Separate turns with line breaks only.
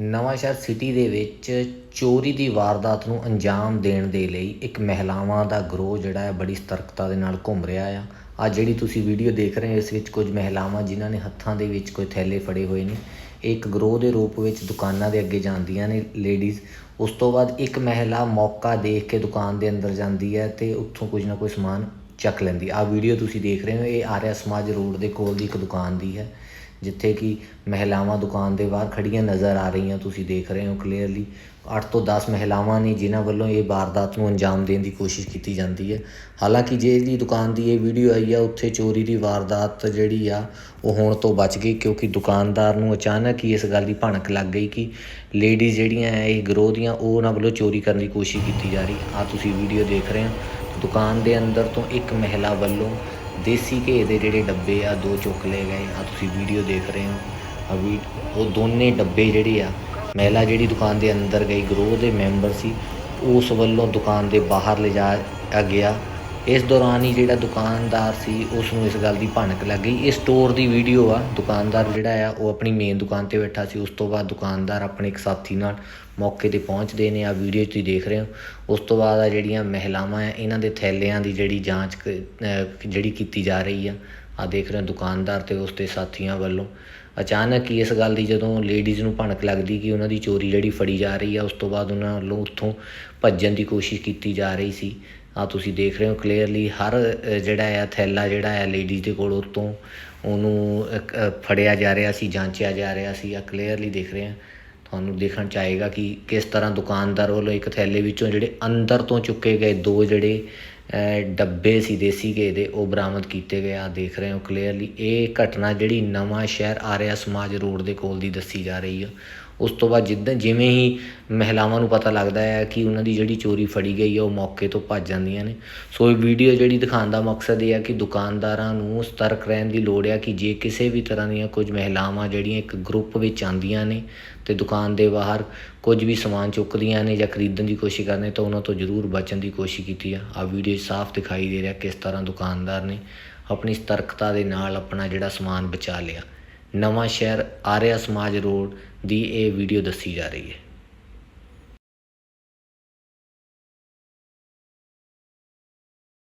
Nawanshahr city ਦੇ ਵਿੱਚ ਚੋਰੀ ਦੀ ਵਾਰਦਾਤ ਨੂੰ ਅੰਜਾਮ ਦੇਣ ਦੇ ਲਈ ਇੱਕ ਮਹਿਲਾਵਾਂ ਦਾ ਗਰੋਹ ਜਿਹੜਾ ਹੈ ਬੜੀ ਸਤਰਕਤਾ ਦੇ ਨਾਲ ਘੁੰਮ ਰਿਹਾ ਆ। ਆ ਜਿਹੜੀ ਤੁਸੀਂ ਵੀਡੀਓ ਦੇਖ ਰਹੇ ਹੋ, ਇਸ ਵਿੱਚ ਕੁਝ ਮਹਿਲਾਵਾਂ ਜਿਨ੍ਹਾਂ ਨੇ ਹੱਥਾਂ ਦੇ ਵਿੱਚ ਕੋਈ ਥੈਲੇ ਫੜੇ ਹੋਏ ਨੇ। ਇਹ ਇੱਕ ਗਰੋਹ ਦੇ ਰੂਪ ਵਿੱਚ ਦੁਕਾਨਾਂ ਦੇ ਅੱਗੇ ਜਾਂਦੀਆਂ ਨੇ ਲੇਡੀਜ਼ ਉਸ ਤੋਂ ਬਾਅਦ ਇੱਕ ਮਹਿਲਾ ਮੌਕਾ ਦੇਖ ਕੇ ਦੁਕਾਨ ਦੇ ਅੰਦਰ ਜਾਂਦੀ ਹੈ ਤੇ ਉੱਥੋਂ ਕੁਝ ਨਾ ਕੁਝ ਸਮਾਨ ਚੱਕ ਲੈਂਦੀ ਆ ਵੀਡੀਓ ਤੁਸੀਂ ਦੇਖ ਰਹੇ ਹੋ, ਇਹ ਆਰਿਆ ਸਮਾਜ ਰੋਡ ਦੇ ਕੋਲ ਦੀ ਇੱਕ ਦੁਕਾਨ ਦੀ ਹੈ। ਜਿੱਥੇ ਕਿ ਮਹਿਲਾਵਾਂ ਦੁਕਾਨ ਦੇ ਬਾਹਰ ਖੜੀਆਂ ਨਜ਼ਰ ਆ ਰਹੀਆਂ, ਤੁਸੀਂ ਦੇਖ ਰਹੇ ਹੋ ਕਲੀਅਰਲੀ 8 ਤੋਂ 10 ਮਹਿਲਾਵਾਂ ਨੇ ਜਿਨ੍ਹਾਂ ਵੱਲੋਂ ਇਹ ਵਾਰਦਾਤ ਨੂੰ ਅੰਜਾਮ ਦੇਣ ਦੀ ਕੋਸ਼ਿਸ਼ ਕੀਤੀ ਜਾਂਦੀ ਹੈ। ਹਾਲਾਂਕਿ ਜਿਹੜੀ ਦੁਕਾਨ ਦੀ ਇਹ ਵੀਡੀਓ ਆਈ ਆ, ਉੱਥੇ ਚੋਰੀ ਦੀ ਵਾਰਦਾਤ ਜਿਹੜੀ ਆ, ਉਹ ਹੋਣ ਤੋਂ ਬਚ ਗਈ ਕਿਉਂਕਿ ਦੁਕਾਨਦਾਰ ਨੂੰ ਅਚਾਨਕ ਹੀ ਇਸ ਗੱਲ ਦੀ ਭਣਕ ਲੱਗ ਗਈ ਕਿ ਲੇਡੀਜ਼ ਜਿਹੜੀਆਂ ਹੈ ਇਹ ਗਰੋਹ ਦੀਆਂ, ਉਹ ਉਹਨਾਂ ਵੱਲੋਂ ਚੋਰੀ ਕਰਨ ਦੀ ਕੋਸ਼ਿਸ਼ ਕੀਤੀ ਜਾ ਰਹੀ। ਆ ਤੁਸੀਂ ਵੀਡੀਓ ਦੇਖ ਰਹੇ ਹੋ। ਦੁਕਾਨ ਦੇ ਅੰਦਰ ਤੋਂ ਇੱਕ ਮਹਿਲਾ ਵੱਲੋਂ ਦੇਸੀ ਘੇ ਦੇ ਜਿਹੜੇ ਡੱਬੇ ਆ, ਦੋ ਚੁੱਕ ਲਏ ਗਏ ਆ, ਤੁਸੀਂ ਵੀਡੀਓ ਦੇਖ ਰਹੇ ਹੋ। ਆ ਵੀ ਉਹ ਦੋਨੇ ਡੱਬੇ ਜਿਹੜੇ ਆ, ਮਹਿਲਾ ਜਿਹੜੀ ਦੁਕਾਨ ਦੇ ਅੰਦਰ ਗਈ, ਗਰੋਹ ਦੇ ਮੈਂਬਰ ਸੀ, ਉਸ ਵੱਲੋਂ ਦੁਕਾਨ ਦੇ ਬਾਹਰ ਲਿਜਾਇਆ ਗਿਆ। ਇਸ ਦੌਰਾਨ ਹੀ ਜਿਹੜਾ ਦੁਕਾਨਦਾਰ ਸੀ ਉਸ ਨੂੰ ਇਸ ਗੱਲ ਦੀ ਭਣਕ ਲੱਗ ਗਈ। ਇਹ ਸਟੋਰ ਦੀ ਵੀਡੀਓ ਆ। ਦੁਕਾਨਦਾਰ ਜਿਹੜਾ ਆ, ਉਹ ਆਪਣੀ ਮੇਨ ਦੁਕਾਨ ਤੇ ਬੈਠਾ ਸੀ। ਉਸ ਤੋਂ ਬਾਅਦ ਦੁਕਾਨਦਾਰ ਆਪਣੇ ਇੱਕ ਸਾਥੀ ਨਾਲ ਮੌਕੇ ਤੇ ਪਹੁੰਚਦੇ ਨੇ। ਆ ਵੀਡੀਓ ਤੁਸੀਂ ਦੇਖ ਰਹੇ ਹੋ। ਉਸ ਤੋਂ ਬਾਅਦ ਆ ਜਿਹੜੀਆਂ ਮਹਿਲਾਵਾਂ ਆ, ਇਹਨਾਂ ਦੇ ਥੈਲਿਆਂ ਦੀ ਜਿਹੜੀ ਜਾਂਚ ਕ- ਜਿਹੜੀ ਕੀਤੀ ਜਾ ਰਹੀ ਆ ਆ ਦੇਖ ਰਹੇ ਹੋ ਦੁਕਾਨਦਾਰ ਤੇ ਉਸ ਦੇ ਸਾਥੀਆਂ ਵੱਲੋਂ। ਅਚਾਨਕ ਹੀ ਇਸ ਗੱਲ ਦੀ ਜਦੋਂ ਲੇਡੀਜ਼ ਨੂੰ ਭਣਕ ਲੱਗਦੀ ਕਿ ਉਹਨਾਂ ਦੀ ਚੋਰੀ ਜਿਹੜੀ ਫੜੀ ਜਾ ਰਹੀ ਆ, ਉਸ ਤੋਂ ਬਾਅਦ ਉਹਨਾਂ ਵੱਲੋਂ ਉੱਥੋਂ ਭੱਜਣ ਦੀ ਕੋਸ਼ਿਸ਼ ਕੀਤੀ ਜਾ ਰਹੀ ਸੀ। ਆ ਤੁਸੀਂ ਦੇਖ ਰਹੇ ਹੋ ਕਲੀਅਰਲੀ ਹਰ ਜਿਹੜਾ ਆ, ਥੈਲਾ ਜਿਹੜਾ ਆ ਲੇਡੀਜ਼ ਦੇ ਕੋਲ ਉਤੋਂ ਉਹਨੂੰ ਫੜਿਆ ਜਾ ਰਿਹਾ ਸੀ, ਜਾਂਚਿਆ ਜਾ ਰਿਹਾ ਸੀ ਆ ਕਲੀਅਰਲੀ ਦੇਖ ਰਹੇ ਆ। ਤੁਹਾਨੂੰ ਦੇਖਣ ਚ ਆਏਗਾ ਕਿ ਕਿਸ ਤਰ੍ਹਾਂ ਦੁਕਾਨਦਾਰ ਵੱਲੋਂ ਇੱਕ ਥੈਲੇ ਵਿੱਚੋਂ ਜਿਹੜੇ ਅੰਦਰ ਤੋਂ ਚੁੱਕੇ ਗਏ ਦੋ ਜਿਹੜੇ ਡੱਬੇ ਸੀ, ਦੇਸੀ ਘੇ ਦੇ, ਉਹ ਬਰਾਮਦ ਕੀਤੇ ਗਏ। ਆ ਦੇਖ ਰਹੇ ਹੋ ਕਲੀਅਰਲੀ ਇਹ ਘਟਨਾ ਜਿਹੜੀ ਨਵਾਂ ਸ਼ਹਿਰ ਆਰਿਆ ਸਮਾਜ ਰੋਡ ਦੇ ਕੋਲ ਦੀ ਦੱਸੀ ਜਾ ਰਹੀ ਆ। ਉਸ ਤੋਂ ਬਾਅਦ ਜਿੱਦਾਂ, ਜਿਵੇਂ ਹੀ ਮਹਿਲਾਵਾਂ ਨੂੰ ਪਤਾ ਲੱਗਦਾ ਹੈ ਕਿ ਉਹਨਾਂ ਦੀ ਜਿਹੜੀ ਚੋਰੀ ਫੜੀ ਗਈ ਹੈ ਉਹ ਮੌਕੇ ਤੋਂ ਭੱਜ ਜਾਂਦੀਆਂ ਨੇ। ਸੋ ਇਹ ਵੀਡੀਓ ਜਿਹੜੀ ਦਿਖਾਉਣ ਦਾ ਮਕਸਦ ਇਹ ਹੈ ਕਿ ਦੁਕਾਨਦਾਰਾਂ ਨੂੰ ਸਤਰਕ ਰਹਿਣ ਦੀ ਲੋੜ ਹੈ ਕਿ ਜੇ ਕਿਸੇ ਵੀ ਤਰ੍ਹਾਂ ਦੀਆਂ ਕੁਝ ਮਹਿਲਾਵਾਂ ਜਿਹੜੀਆਂ ਇੱਕ ਗਰੁੱਪ ਵਿੱਚ ਆਉਂਦੀਆਂ ਨੇ ਤੇ ਦੁਕਾਨ ਦੇ ਬਾਹਰ ਕੁਝ ਵੀ ਸਮਾਨ ਚੁੱਕਦੀਆਂ ਨੇ ਜਾਂ ਖਰੀਦਣ ਦੀ ਕੋਸ਼ਿਸ਼ ਕਰਦੇ ਤਾਂ ਉਹਨਾਂ ਤੋਂ ਜ਼ਰੂਰ ਬਚਣ ਦੀ ਕੋਸ਼ਿਸ਼ ਕੀਤੀ ਆ। ਆ ਵੀਡੀਓ ਸਾਫ਼ ਦਿਖਾਈ ਦੇ ਰਿਹਾ ਕਿਸ ਤਰ੍ਹਾਂ ਦੁਕਾਨਦਾਰ ਨੇ ਆਪਣੀ ਸਤਰਕਤਾ ਦੇ ਨਾਲ ਆਪਣਾ ਜਿਹੜਾ ਸਮਾਨ ਬਚਾ ਲਿਆ। ਨਵਾਂ ਸ਼ਹਿਰ ਆਰਿਆ ਸਮਾਜ ਰੋਡ ਦੀ ਇਹ ਵੀਡੀਓ ਦੱਸੀ ਜਾ ਰਹੀ ਹੈ।